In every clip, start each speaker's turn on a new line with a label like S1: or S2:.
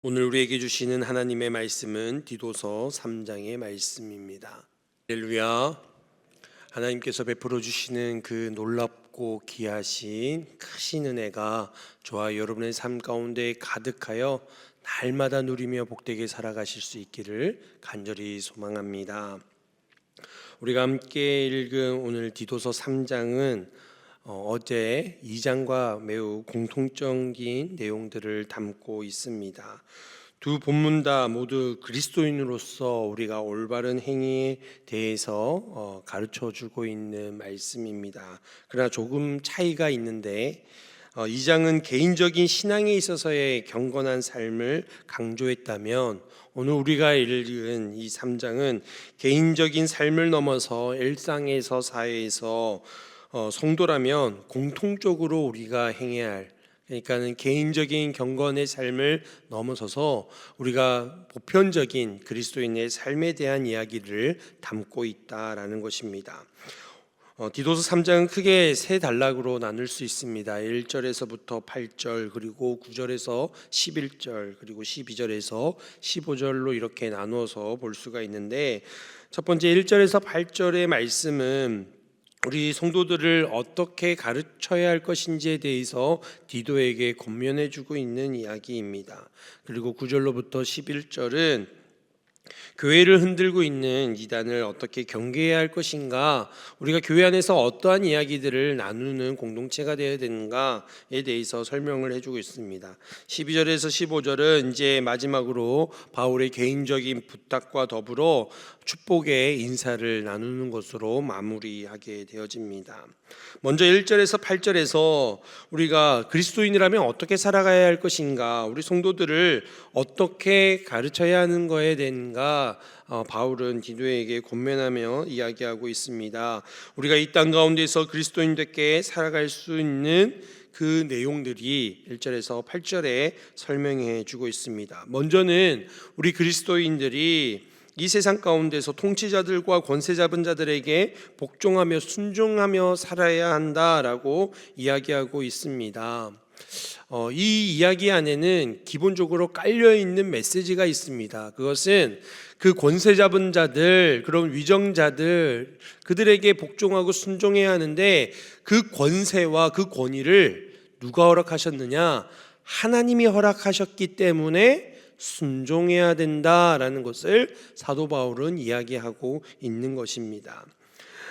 S1: 오늘 우리에게 주시는 하나님의 말씀은 디도서 3장의 말씀입니다. 할렐루야. 하나님께서 베풀어 주시는 그 놀랍고 귀하신 크신 은혜가 저와 여러분의 삶 가운데 가득하여 날마다 누리며 복되게 살아가실 수 있기를 간절히 소망합니다. 우리가 함께 읽은 오늘 디도서 3장은 어, 어제 2장과 매우 공통적인 내용들을 담고 있습니다. 두 본문 다 모두 그리스도인으로서 우리가 올바른 행위에 대해서 어, 가르쳐 주고 있는 말씀입니다. 그러나 조금 차이가 있는데 어, 2장은 개인적인 신앙에 있어서의 경건한 삶을 강조했다면 오늘 우리가 읽은 이 3장은 개인적인 삶을 넘어서 일상에서 사회에서 어, 성도라면 공통적으로 우리가 행해야 할 그러니까는 개인적인 경건의 삶을 넘어서서 우리가 보편적인 그리스도인의 삶에 대한 이야기를 담고 있다라는 것입니다. 어, 디도서 3장은 크게 세 단락으로 나눌 수 있습니다. 1절에서부터 8절 그리고 9절에서 11절 그리고 12절에서 15절로 이렇게 나누어서 볼 수가 있는데 첫 번째 1절에서 8절의 말씀은 우리 성도들을 어떻게 가르쳐야 할 것인지에 대해서 디도에게 권면해 주고 있는 이야기입니다. 그리고 9절로부터 11절은 교회를 흔들고 있는 이단을 어떻게 경계해야 할 것인가, 우리가 교회 안에서 어떠한 이야기들을 나누는 공동체가 되어야 되는가에 대해서 설명을 해주고 있습니다. 12절에서 15절은 이제 마지막으로 바울의 개인적인 부탁과 더불어 축복의 인사를 나누는 것으로 마무리하게 되어집니다. 먼저 1절에서 8절에서 우리가 그리스도인이라면 어떻게 살아가야 할 것인가, 우리 성도들을 어떻게 가르쳐야 하는 거에 대한가 어, 바울은 디도에게 권면하며 이야기하고 있습니다. 우리가 이 땅 가운데서 그리스도인들께 살아갈 수 있는 그 내용들이 1절에서 8절에 설명해 주고 있습니다. 먼저는 우리 그리스도인들이 이 세상 가운데서 통치자들과 권세 잡은 자들에게 복종하며 순종하며 살아야 한다라고 이야기하고 있습니다. 어, 이 이야기 안에는 기본적으로 깔려 있는 메시지가 있습니다. 그것은 그 권세 잡은 자들, 그런 위정자들, 그들에게 복종하고 순종해야 하는데 그 권세와 그 권위를 누가 허락하셨느냐? 하나님이 허락하셨기 때문에 순종해야 된다라는 것을 사도 바울은 이야기하고 있는 것입니다.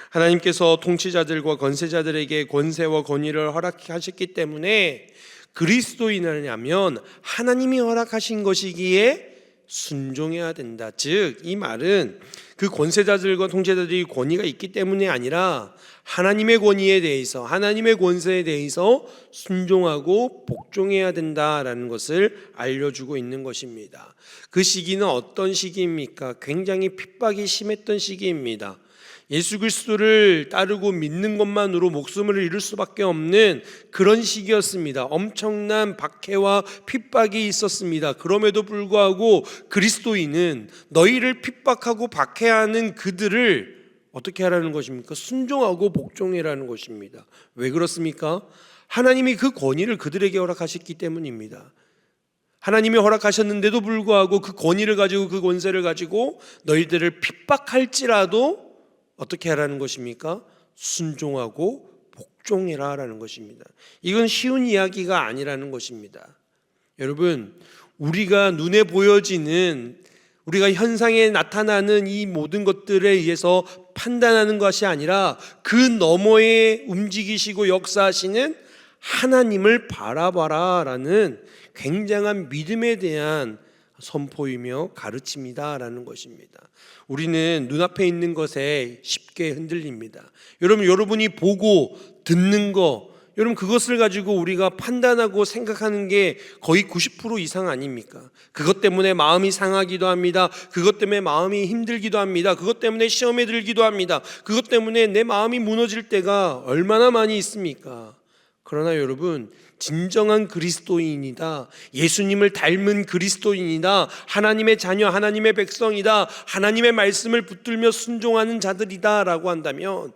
S1: 하나님께서 통치자들과 권세자들에게 권세와 권위를 허락하셨기 때문에 그리스도인이라면 하나님이 허락하신 것이기에 순종해야 된다. 즉, 이 말은 그 권세자들과 통치자들이 권위가 있기 때문이 아니라 하나님의 권위에 대해서, 하나님의 권세에 대해서 순종하고 복종해야 된다라는 것을 알려주고 있는 것입니다. 그 시기는 어떤 시기입니까? 굉장히 핍박이 심했던 시기입니다. 예수 그리스도를 따르고 믿는 것만으로 목숨을 잃을 수밖에 없는 그런 시기였습니다. 엄청난 박해와 핍박이 있었습니다. 그럼에도 불구하고 그리스도인은 너희를 핍박하고 박해하는 그들을 어떻게 하라는 것입니까? 순종하고 복종해라는 것입니다. 왜 그렇습니까? 하나님이 그 권위를 그들에게 허락하셨기 때문입니다. 하나님이 허락하셨는데도 불구하고 그 권위를 가지고 그 권세를 가지고 너희들을 핍박할지라도 어떻게 하라는 것입니까? 순종하고 복종해라라는 것입니다. 이건 쉬운 이야기가 아니라는 것입니다. 여러분, 우리가 눈에 보여지는 우리가 현상에 나타나는 이 모든 것들에 의해서 판단하는 것이 아니라 그 너머에 움직이시고 역사하시는 하나님을 바라봐라라는 굉장한 믿음에 대한 선포이며 가르침이다라는 것입니다. 우리는 눈앞에 있는 것에 쉽게 흔들립니다. 여러분, 여러분이 보고 듣는 거, 여러분 그것을 가지고 우리가 판단하고 생각하는 게 거의 90% 이상 아닙니까? 그것 때문에 마음이 상하기도 합니다. 그것 때문에 마음이 힘들기도 합니다. 그것 때문에 시험에 들기도 합니다. 그것 때문에 내 마음이 무너질 때가 얼마나 많이 있습니까? 그러나 여러분, 진정한 그리스도인이다. 예수님을 닮은 그리스도인이다. 하나님의 자녀, 하나님의 백성이다. 하나님의 말씀을 붙들며 순종하는 자들이다 라고 한다면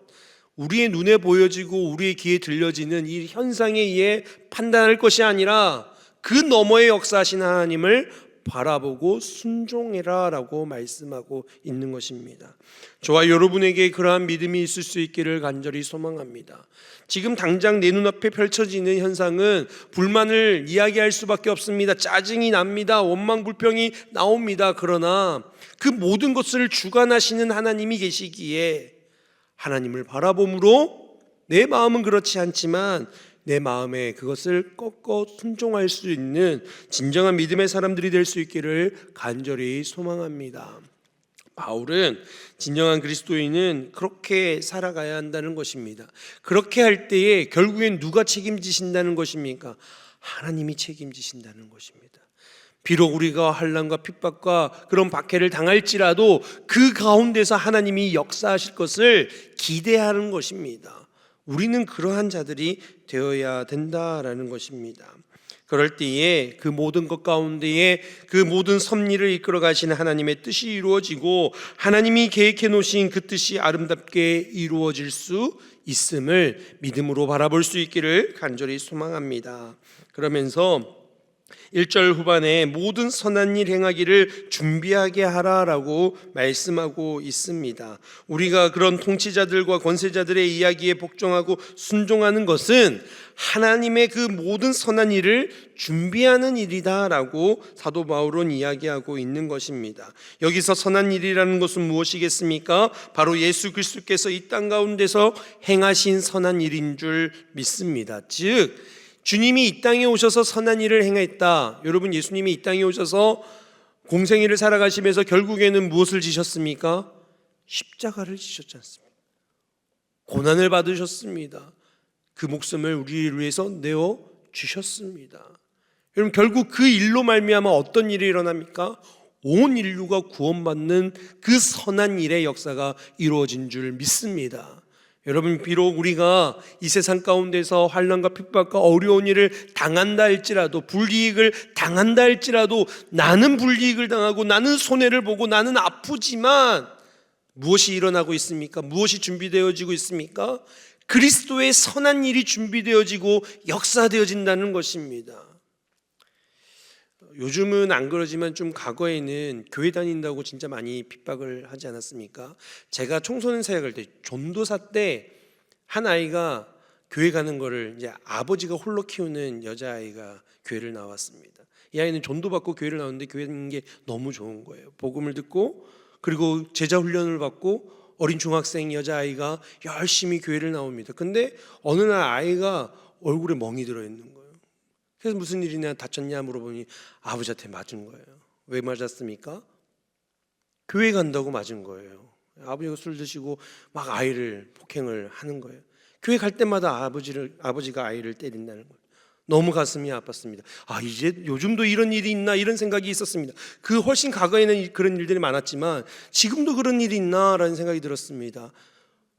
S1: 우리의 눈에 보여지고 우리의 귀에 들려지는 이 현상에 의해 판단할 것이 아니라 그 너머에 역사하신 하나님을 바라보고 순종해라라고 말씀하고 있는 것입니다. 저와 여러분에게 그러한 믿음이 있을 수 있기를 간절히 소망합니다. 지금 당장 내 눈앞에 펼쳐지는 현상은 불만을 이야기할 수밖에 없습니다. 짜증이 납니다. 원망 불평이 나옵니다. 그러나 그 모든 것을 주관하시는 하나님이 계시기에 하나님을 바라봄으로 내 마음은 그렇지 않지만 내 마음에 그것을 꺾어 순종할 수 있는 진정한 믿음의 사람들이 될 수 있기를 간절히 소망합니다. 바울은 진정한 그리스도인은 그렇게 살아가야 한다는 것입니다. 그렇게 할 때에 결국엔 누가 책임지신다는 것입니까? 하나님이 책임지신다는 것입니다. 비록 우리가 환란과 핍박과 그런 박해를 당할지라도 그 가운데서 하나님이 역사하실 것을 기대하는 것입니다. 우리는 그러한 자들이 되어야 된다라는 것입니다. 그럴 때에 그 모든 것 가운데에 그 모든 섭리를 이끌어 가시는 하나님의 뜻이 이루어지고 하나님이 계획해 놓으신 그 뜻이 아름답게 이루어질 수 있음을 믿음으로 바라볼 수 있기를 간절히 소망합니다. 그러면서 1절 후반에 모든 선한 일 행하기를 준비하게 하라라고 말씀하고 있습니다. 우리가 그런 통치자들과 권세자들의 이야기에 복종하고 순종하는 것은 하나님의 그 모든 선한 일을 준비하는 일이다라고 사도 바울은 이야기하고 있는 것입니다. 여기서 선한 일이라는 것은 무엇이겠습니까? 바로 예수 그리스도께서 이 땅 가운데서 행하신 선한 일인 줄 믿습니다. 즉 주님이 이 땅에 오셔서 선한 일을 행했다. 여러분 예수님이 이 땅에 오셔서 공생애를 살아가시면서 결국에는 무엇을 지셨습니까? 십자가를 지셨지 않습니까? 고난을 받으셨습니다. 그 목숨을 우리를 위해서 내어 주셨습니다. 여러분 결국 그 일로 말미암아 어떤 일이 일어납니까? 온 인류가 구원받는 그 선한 일의 역사가 이루어진 줄 믿습니다. 여러분 비록 우리가 이 세상 가운데서 환란과 핍박과 어려운 일을 당한다 할지라도 불이익을 당한다 할지라도 나는 불이익을 당하고 나는 손해를 보고 나는 아프지만 무엇이 일어나고 있습니까? 무엇이 준비되어지고 있습니까? 그리스도의 선한 일이 준비되어지고 역사되어진다는 것입니다. 요즘은 안 그러지만 좀 과거에는 교회 다닌다고 진짜 많이 핍박을 하지 않았습니까? 제가 청소년 사역할 때 전도사 때 한 아이가 교회 가는 거를 이제 아버지가 홀로 키우는 여자 아이가 교회를 나왔습니다. 이 아이는 전도 받고 교회를 나왔는데 교회 있는 게 너무 좋은 거예요. 복음을 듣고 그리고 제자 훈련을 받고 어린 중학생 여자 아이가 열심히 교회를 나옵니다. 근데 어느 날 아이가 얼굴에 멍이 들어 있는 거예요. 그래서 무슨 일이냐 다쳤냐 물어보니 아버지한테 맞은 거예요. 왜 맞았습니까? 교회 간다고 맞은 거예요. 아버지가 술 드시고 막 아이를 폭행을 하는 거예요. 교회 갈 때마다 아버지를 아버지가 아이를 때린다는 거예요. 너무 가슴이 아팠습니다. 아 이제 요즘도 이런 일이 있나 이런 생각이 있었습니다. 그 훨씬 과거에는 그런 일들이 많았지만 지금도 그런 일이 있나라는 생각이 들었습니다.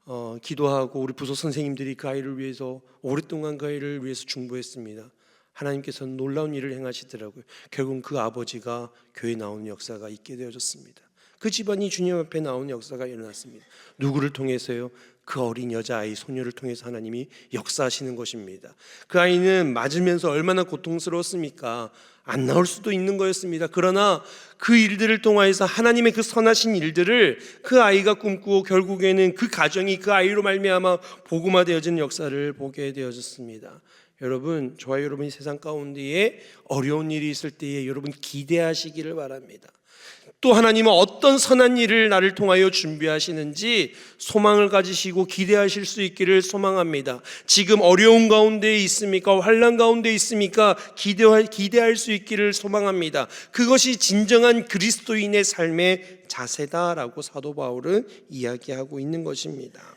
S1: 어, 기도하고 우리 부서 선생님들이 그 아이를 위해서 오랫동안 그 아이를 위해서 중보했습니다. 하나님께서는 놀라운 일을 행하시더라고요. 결국 그 아버지가 교회 나오는 역사가 있게 되어졌습니다. 그 집안이 주님 앞에 나오는 역사가 일어났습니다. 누구를 통해서요? 그 어린 여자아이 소녀를 통해서 하나님이 역사하시는 것입니다. 그 아이는 맞으면서 얼마나 고통스러웠습니까? 안 나올 수도 있는 거였습니다. 그러나 그 일들을 통하여서 하나님의 그 선하신 일들을 그 아이가 꿈꾸고 결국에는 그 가정이 그 아이로 말미암아 복음화되어진 역사를 보게 되어졌습니다. 여러분, 저와 여러분이 세상 가운데에 어려운 일이 있을 때에 여러분 기대하시기를 바랍니다. 또 하나님은 어떤 선한 일을 나를 통하여 준비하시는지 소망을 가지시고 기대하실 수 있기를 소망합니다. 지금 어려운 가운데 있습니까? 환란 가운데 있습니까? 기대할, 기대할 수 있기를 소망합니다. 그것이 진정한 그리스도인의 삶의 자세다라고 사도 바울은 이야기하고 있는 것입니다.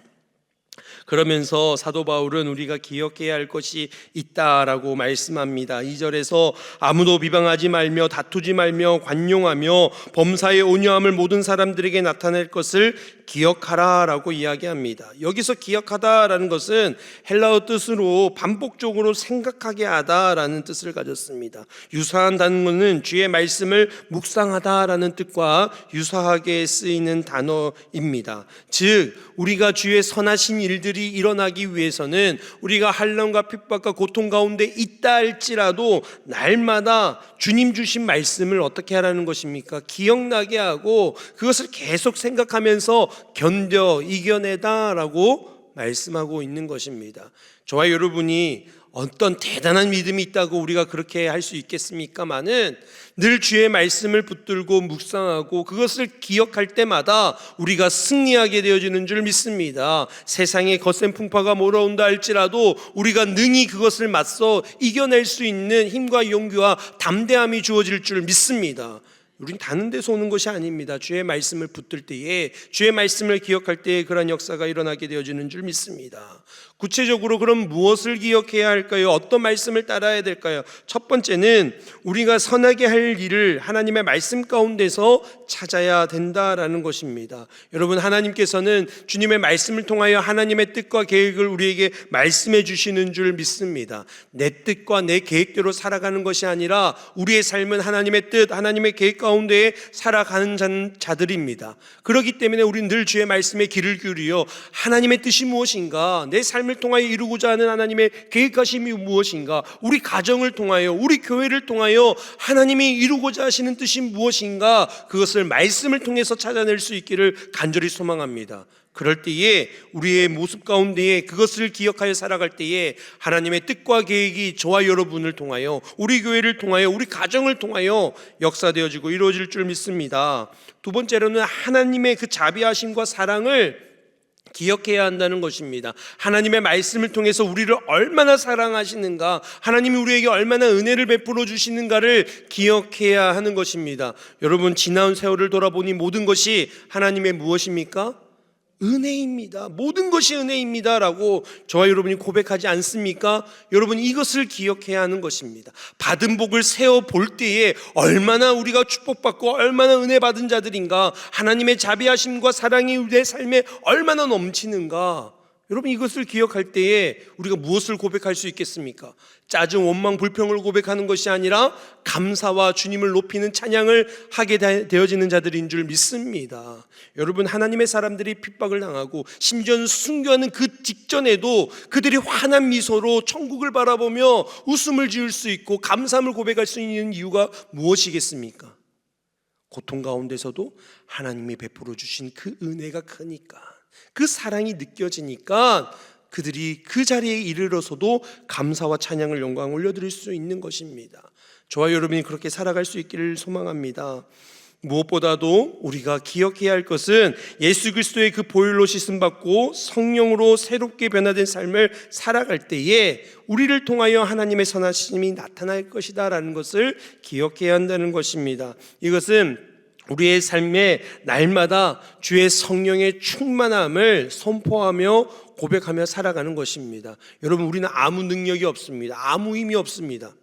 S1: 그러면서 사도 바울은 우리가 기억해야 할 것이 있다라고 말씀합니다. 2절에서 아무도 비방하지 말며 다투지 말며 관용하며 범사의 온유함을 모든 사람들에게 나타낼 것을 기억하라라고 이야기합니다. 여기서 기억하다라는 것은 헬라어 뜻으로 반복적으로 생각하게 하다라는 뜻을 가졌습니다. 유사한 단어는 주의 말씀을 묵상하다라는 뜻과 유사하게 쓰이는 단어입니다. 즉 우리가 주의 선하신 일 일들이 일어나기 위해서는 우리가 환란과 핍박과 고통 가운데 있다 할지라도 날마다 주님 주신 말씀을 어떻게 하라는 것입니까? 기억나게 하고 그것을 계속 생각하면서 견뎌 이겨내다라고 말씀하고 있는 것입니다. 저와 여러분이 어떤 대단한 믿음이 있다고 우리가 그렇게 할 수 있겠습니까마는 늘 주의 말씀을 붙들고 묵상하고 그것을 기억할 때마다 우리가 승리하게 되어지는 줄 믿습니다. 세상에 거센 풍파가 몰아온다 할지라도 우리가 능히 그것을 맞서 이겨낼 수 있는 힘과 용기와 담대함이 주어질 줄 믿습니다. 우린 다른 데서 오는 것이 아닙니다. 주의 말씀을 붙들 때에 주의 말씀을 기억할 때에 그러한 역사가 일어나게 되어지는 줄 믿습니다. 구체적으로 그럼 무엇을 기억해야 할까요? 어떤 말씀을 따라야 될까요? 첫 번째는 우리가 선하게 할 일을 하나님의 말씀 가운데서 찾아야 된다라는 것입니다. 여러분 하나님께서는 주님의 말씀을 통하여 하나님의 뜻과 계획을 우리에게 말씀해 주시는 줄 믿습니다. 내 뜻과 내 계획대로 살아가는 것이 아니라 우리의 삶은 하나님의 뜻, 하나님의 계획 가운데에 살아가는 자- 자들입니다. 그렇기 때문에 우리는 늘 주의 말씀에 귀를 기울여 하나님의 뜻이 무엇인가, 내 삶을 통하여 이루고자 하는 하나님의 계획하심이 무엇인가, 우리 가정을 통하여, 우리 교회를 통하여 하나님이 이루고자 하시는 뜻이 무엇인가, 그것을 말씀을 통해서 찾아낼 수 있기를 간절히 소망합니다. 그럴 때에 우리의 모습 가운데에 그것을 기억하여 살아갈 때에 하나님의 뜻과 계획이 저와 여러분을 통하여 우리 교회를 통하여 우리 가정을 통하여 역사되어지고 이루어질 줄 믿습니다. 두 번째로는 하나님의 그 자비하심과 사랑을 기억해야 한다는 것입니다. 하나님의 말씀을 통해서 우리를 얼마나 사랑하시는가, 하나님이 우리에게 얼마나 은혜를 베풀어 주시는가를 기억해야 하는 것입니다. 여러분, 지나온 세월을 돌아보니 모든 것이 하나님의 무엇입니까? 은혜입니다. 모든 것이 은혜입니다라고 저와 여러분이 고백하지 않습니까? 여러분 이것을 기억해야 하는 것입니다. 받은 복을 세어 볼 때에 얼마나 우리가 축복받고 얼마나 은혜 받은 자들인가, 하나님의 자비하심과 사랑이 우리의 삶에 얼마나 넘치는가. 여러분 이것을 기억할 때에 우리가 무엇을 고백할 수 있겠습니까? 짜증, 원망, 불평을 고백하는 것이 아니라 감사와 주님을 높이는 찬양을 하게 되- 되어지는 자들인 줄 믿습니다. 여러분 하나님의 사람들이 핍박을 당하고 심지어는 순교하는 그 직전에도 그들이 환한 미소로 천국을 바라보며 웃음을 지을 수 있고 감사함을 고백할 수 있는 이유가 무엇이겠습니까? 고통 가운데서도 하나님이 베풀어 주신 그 은혜가 크니까 그 사랑이 느껴지니까 그들이 그 자리에 이르러서도 감사와 찬양을 영광 올려드릴 수 있는 것입니다. 저와 여러분이 그렇게 살아갈 수 있기를 소망합니다. 무엇보다도 우리가 기억해야 할 것은 예수 그리스도의 그 보혈로 씻음 받고 성령으로 새롭게 변화된 삶을 살아갈 때에 우리를 통하여 하나님의 선하심이 나타날 것이다라는 것을 기억해야 한다는 것입니다. 이것은 우리의 삶에 날마다 주의 성령의 충만함을 선포하며 고백하며 살아가는 것입니다. 여러분 우리는 아무 능력이 없습니다. 아무 힘이 없습니다.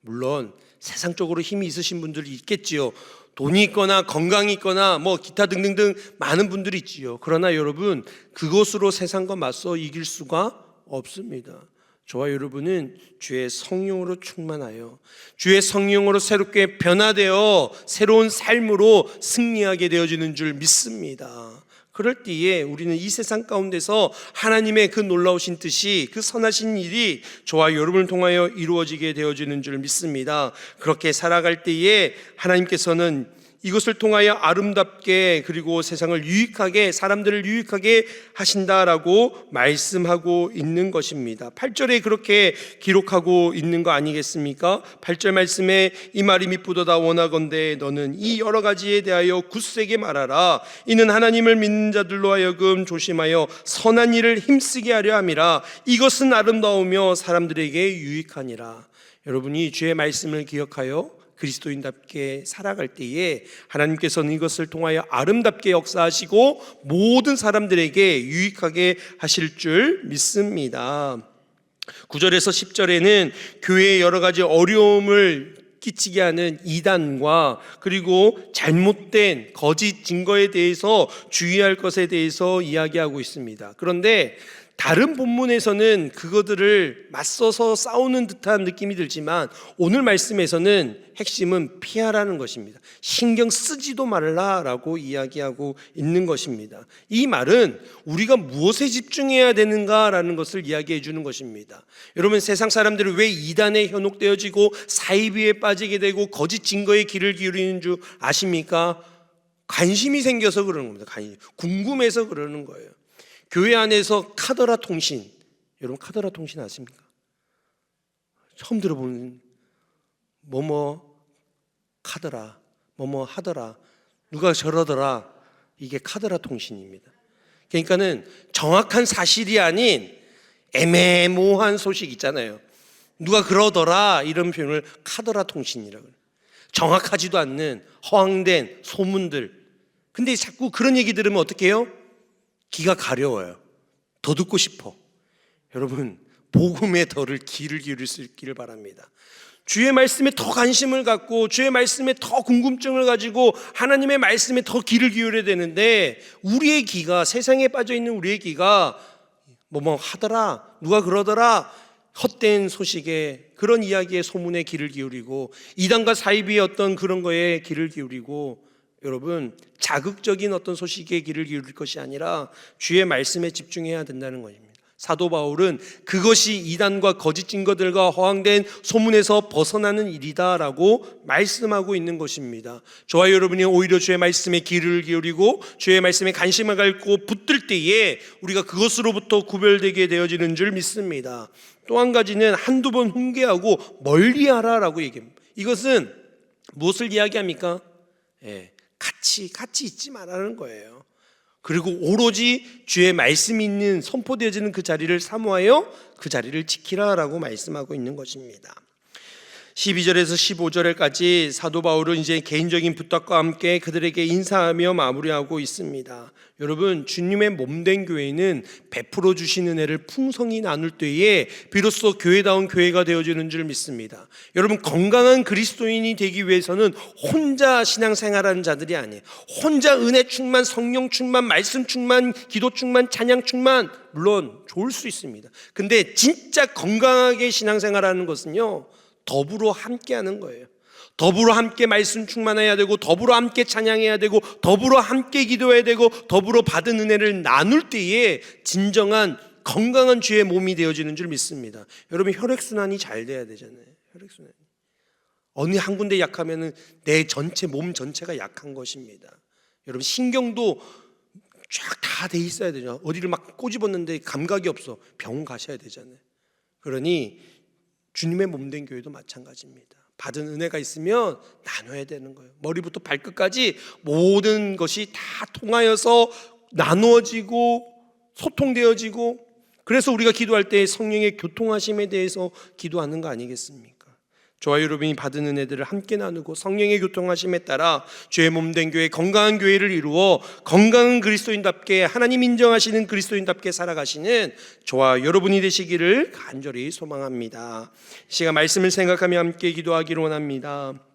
S1: 물론 세상적으로 힘이 있으신 분들이 있겠지요. 돈이 있거나 건강이 있거나 뭐 기타 등등등 많은 분들이 있지요. 그러나 여러분 그것으로 세상과 맞서 이길 수가 없습니다. 저와 여러분은 주의 성령으로 충만하여 주의 성령으로 새롭게 변화되어 새로운 삶으로 승리하게 되어지는 줄 믿습니다. 그럴 때에 우리는 이 세상 가운데서 하나님의 그 놀라우신 뜻이 그 선하신 일이 저와 여러분을 통하여 이루어지게 되어지는 줄 믿습니다. 그렇게 살아갈 때에 하나님께서는 이것을 통하여 아름답게 그리고 세상을 유익하게 사람들을 유익하게 하신다라고 말씀하고 있는 것입니다. 8절에 그렇게 기록하고 있는 거 아니겠습니까? 8절 말씀에 이 말이 미쁘도다 원하건대 너는 이 여러 가지에 대하여 굳세게 말하라 이는 하나님을 믿는 자들로 하여금 조심하여 선한 일을 힘쓰게 하려 함이라 이것은 아름다우며 사람들에게 유익하니라 여러분이 주의 말씀을 기억하여 그리스도인답게 살아갈 때에 하나님께서는 이것을 통하여 아름답게 역사하시고 모든 사람들에게 유익하게 하실 줄 믿습니다. 9절에서 10절에는 교회의 여러 가지 어려움을 끼치게 하는 이단과 그리고 잘못된 거짓 증거에 대해서 주의할 것에 대해서 이야기하고 있습니다. 그런데 다른 본문에서는 그거들을 맞서서 싸우는 듯한 느낌이 들지만 오늘 말씀에서는 핵심은 피하라는 것입니다. 신경 쓰지도 말라라고 이야기하고 있는 것입니다. 이 말은 우리가 무엇에 집중해야 되는가라는 것을 이야기해 주는 것입니다. 여러분 세상 사람들이 왜 이단에 현혹되어지고 사이비에 빠지게 되고 거짓 증거에 귀를 기울이는 줄 아십니까? 관심이 생겨서 그러는 겁니다. 관심. 궁금해서 그러는 거예요. 교회 안에서 카더라 통신, 여러분 카더라 통신 아십니까? 처음 들어보는 뭐뭐 카더라, 뭐뭐 하더라, 누가 저러더라, 이게 카더라 통신입니다. 그러니까는 정확한 사실이 아닌 애매모호한 소식 있잖아요. 누가 그러더라 이런 표현을 카더라 통신이라고. 정확하지도 않는 허황된 소문들. 근데 자꾸 그런 얘기 들으면 어떻게 해요? 귀가 가려워요. 더 듣고 싶어. 여러분, 복음의 덜을 귀를 기울일 수 있기를 바랍니다. 주의 말씀에 더 관심을 갖고 주의 말씀에 더 궁금증을 가지고 하나님의 말씀에 더 귀를 기울여야 되는데 우리의 귀가 세상에 빠져 있는 우리의 귀가 뭐 뭐 하더라 누가 그러더라 헛된 소식에 그런 이야기의 소문에 귀를 기울이고 이단과 사이비의 어떤 그런 거에 귀를 기울이고 여러분 자극적인 어떤 소식에 귀를 기울일 것이 아니라 주의 말씀에 집중해야 된다는 것입니다. 사도 바울은 그것이 이단과 거짓 증거들과 허황된 소문에서 벗어나는 일이다라고 말씀하고 있는 것입니다. 저와 여러분이 오히려 주의 말씀에 귀를 기울이고 주의 말씀에 관심을 갖고 붙들 때에 우리가 그것으로부터 구별되게 되어지는 줄 믿습니다. 또 한 가지는 한두 번 훈계하고 멀리하라라고 얘기합니다. 이것은 무엇을 이야기합니까? 예, 같이 같이 있지 말라는 거예요. 그리고 오로지 주의 말씀이 있는 선포되어지는 그 자리를 사모하여 그 자리를 지키라라고 말씀하고 있는 것입니다. 12절에서 15절까지 사도 바울은 이제 개인적인 부탁과 함께 그들에게 인사하며 마무리하고 있습니다. 여러분, 주님의 몸된 교회는 베풀어 주신 은혜를 풍성히 나눌 때에 비로소 교회다운 교회가 되어지는 줄 믿습니다. 여러분, 건강한 그리스도인이 되기 위해서는 혼자 신앙생활하는 자들이 아니에요. 혼자 은혜 충만, 성령 충만, 말씀 충만, 기도 충만, 찬양 충만, 물론 좋을 수 있습니다. 근데 진짜 건강하게 신앙생활하는 것은요, 더불어 함께 하는 거예요. 더불어 함께 말씀 충만해야 되고 더불어 함께 찬양해야 되고 더불어 함께 기도해야 되고 더불어 받은 은혜를 나눌 때에 진정한 건강한 주의 몸이 되어지는 줄 믿습니다. 여러분 혈액 순환이 잘 돼야 되잖아요. 혈액 순환. 어느 한 군데 약하면은 내 전체 몸 전체가 약한 것입니다. 여러분 신경도 쫙 다 돼 있어야 되죠. 어디를 막 꼬집었는데 감각이 없어. 병원 가셔야 되잖아요. 그러니 주님의 몸 된 교회도 마찬가지입니다. 받은 은혜가 있으면 나눠야 되는 거예요. 머리부터 발끝까지 모든 것이 다 통하여서 나누어지고 소통되어지고 그래서 우리가 기도할 때 성령의 교통하심에 대해서 기도하는 거 아니겠습니까? 저와 여러분이 받은 은혜들을 함께 나누고 성령의 교통하심에 따라 죄의 몸된 교회 건강한 교회를 이루어 건강한 그리스도인답게 하나님 인정하시는 그리스도인답게 살아가시는 저와 여러분이 되시기를 간절히 소망합니다. 이 시간 말씀을 생각하며 함께 기도하기를 원합니다.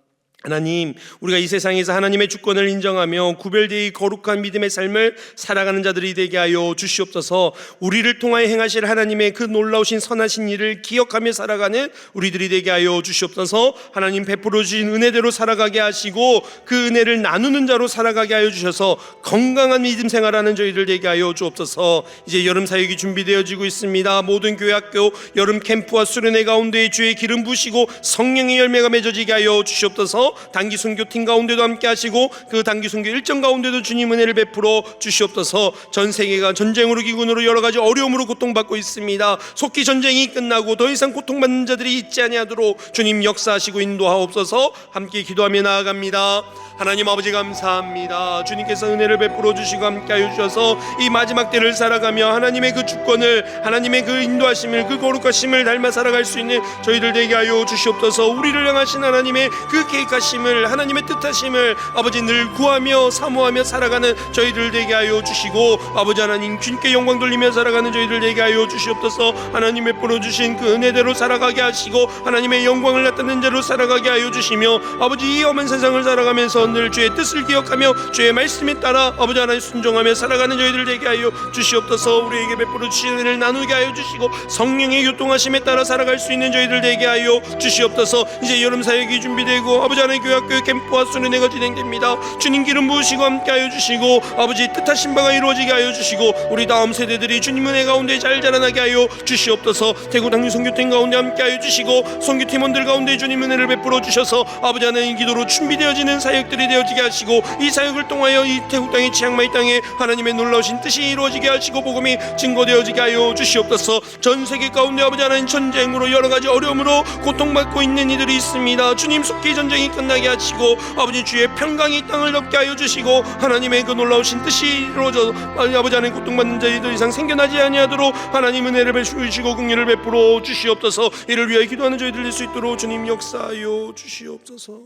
S1: 하나님, 우리가 이 세상에서 하나님의 주권을 인정하며 구별되이 거룩한 믿음의 삶을 살아가는 자들이 되게 하여 주시옵소서. 우리를 통하여 행하실 하나님의 그 놀라우신 선하신 일을 기억하며 살아가는 우리들이 되게 하여 주시옵소서. 하나님 베풀어 주신 은혜대로 살아가게 하시고 그 은혜를 나누는 자로 살아가게 하여 주셔서 건강한 믿음 생활하는 저희들 되게 하여 주옵소서. 이제 여름 사역이 준비되어지고 있습니다. 모든 교회 학교 여름 캠프와 수련회 가운데 주의 기름 부시고 성령의 열매가 맺어지게 하여 주시옵소서. 단기 순교팀 가운데도 함께 하시고 그 단기 순교 일정 가운데도 주님 은혜를 베풀어 주시옵소서. 전 세계가 전쟁으로 기근으로 여러 가지 어려움으로 고통받고 있습니다. 속히 전쟁이 끝나고 더 이상 고통받는 자들이 있지 아니하도록 주님 역사하시고 인도하옵소서. 함께 기도하며 나아갑니다. 하나님 아버지 감사합니다. 주님께서 은혜를 베풀어 주시고 함께하여 주셔서 이 마지막 때를 살아가며 하나님의 그 주권을 하나님의 그 인도하심을 그 거룩하심을 닮아 살아갈 수 있는 저희들 되게 하여 주시옵소서. 우리를 향하신 하나님의 그 계획 계획하심을 하나님의 뜻하심을 아버지 늘 구하며 사모하며 살아가는 저희들 되게 하여 주시고 아버지 하나님 주님께 영광 돌리며 살아가는 저희들 되게 하여 주시옵소서. 하나님의 보러 주신 그 은혜대로 살아가게 하시고 하나님의 영광을 나타내는 자로 살아가게 하여 주시며 아버지 이 험한 세상을 살아가면서 늘 주의 뜻을 기억하며 주의 말씀에 따라 아버지 하나님 순종하며 살아가는 저희들 되게 하여 주시옵소서. 우리에게 베풀어 주신 은혜를 나누게 하여 주시고 성령의 요통하심에 따라 살아갈 수 있는 저희들 되게 하여 주시옵소서. 이제 여름 사역이 준비되고 아버지 하나님 교학교 캠프와 수련회가 진행됩니다. 주님 기름 부으시고 함께 하여 주시고 아버지 뜻하신 바가 이루어지게 하여 주시고 우리 다음 세대들이 주님 은혜 가운데 잘 자라나게 하여 주시옵소서. 대구 당류 선교팀 가운데 함께 하여 주시고 선교팀원들 가운데 주님 은혜를 베풀어 주셔서 아버지 하나님 기도로 준비되어지는 사역들이 되어지게 하시고 이 사역을 통하여 이 태국 땅의 치앙마이 땅에 하나님의 놀라우신 뜻이 이루어지게 하시고 복음이 증거되어지게 하여 주시옵소서. 전 세계 가운데 아버지 하나님 전쟁으로 여러 가지 어려움으로 고통받고 있는 이들이 있습니다. 주님 속히 전쟁이 끝나게 하시고 아버지 주의 평강이 이 땅을 덮게 하여 주시고 하나님의 그 놀라우신 뜻이 이루어져 아버지 하나님 고통받는 자들이 더 이상 생겨나지 아니하도록 하나님 은혜를 베푸시고 긍휼을 베풀어 주시옵소서 이를 위하여 기도하는 저희들 될수 있도록 주님 역사하여 주시옵소서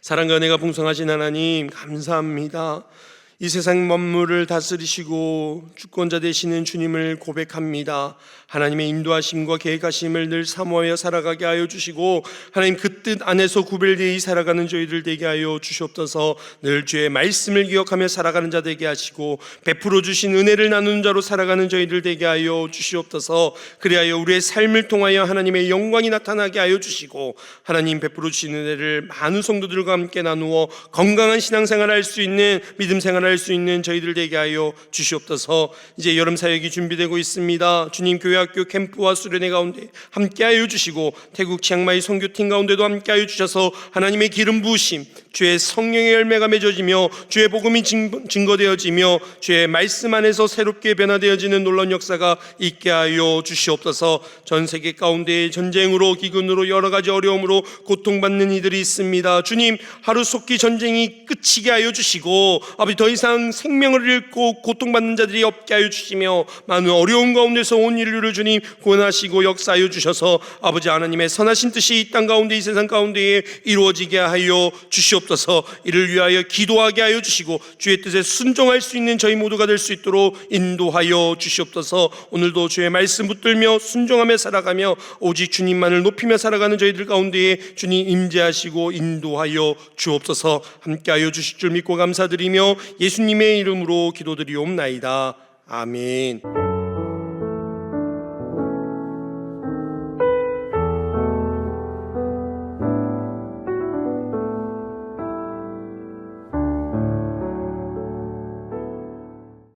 S1: 사랑과 은혜가 풍성하신 하나님 감사합니다. 이 세상 만물을 다스리시고 주권자 되시는 주님을 고백합니다. 하나님의 인도하심과 계획하심을 늘 사모하여 살아가게 하여 주시고 하나님 그 뜻 안에서 구별되이 살아가는 저희들 되게 하여 주시옵소서. 늘 주의 말씀을 기억하며 살아가는 자 되게 하시고 베풀어 주신 은혜를 나누는 자로 살아가는 저희들 되게 하여 주시옵소서. 그리하여 우리의 삶을 통하여 하나님의 영광이 나타나게 하여 주시고 하나님 베풀어 주신 은혜를 많은 성도들과 함께 나누어 건강한 신앙생활 할수 있는 믿음 생활 할수 있는 저희들 되게 하여 주시옵소서. 이제 여름 사역이 준비되고 있습니다. 주님 교회 학교 캠프와 수련회 가운데 함께 하여 주시고 태국 치앙마이 선교팀 가운데도 함께 하여 주셔서 하나님의 기름 부으심 주의 성령의 열매가 맺어지며 주의 복음이 증- 증거되어지며 주의 말씀 안에서 새롭게 변화되어지는 놀라운 역사가 있게 하여 주시옵소서. 전 세계 가운데 전쟁으로 기근으로 여러 가지 어려움으로 고통받는 이들이 있습니다. 주님 하루속히 전쟁이 끝이게 하여 주시고 아버지 더 이상 생명을 잃고 고통받는 자들이 없게 하여 주시며 많은 어려움 가운데서 온 인류를 주님 구원하시고 역사하여 주셔서 아버지 하나님의 선하신 뜻이 이 땅 가운데 이 세상 가운데에 이루어지게 하여 주시 옵소서 이를 위하여 기도하게 하여 주시고 주의 뜻에 순종할 수 있는 저희 모두가 될 수 있도록 인도하여 주시옵소서. 오늘도 주의 말씀 붙들며 순종하며 살아가며 오직 주님만을 높이며 살아가는 저희들 가운데에 주님 임재하시고 인도하여 주옵소서. 함께하여 주실 줄 믿고 감사드리며 예수님의 이름으로 기도드리옵나이다. 아멘.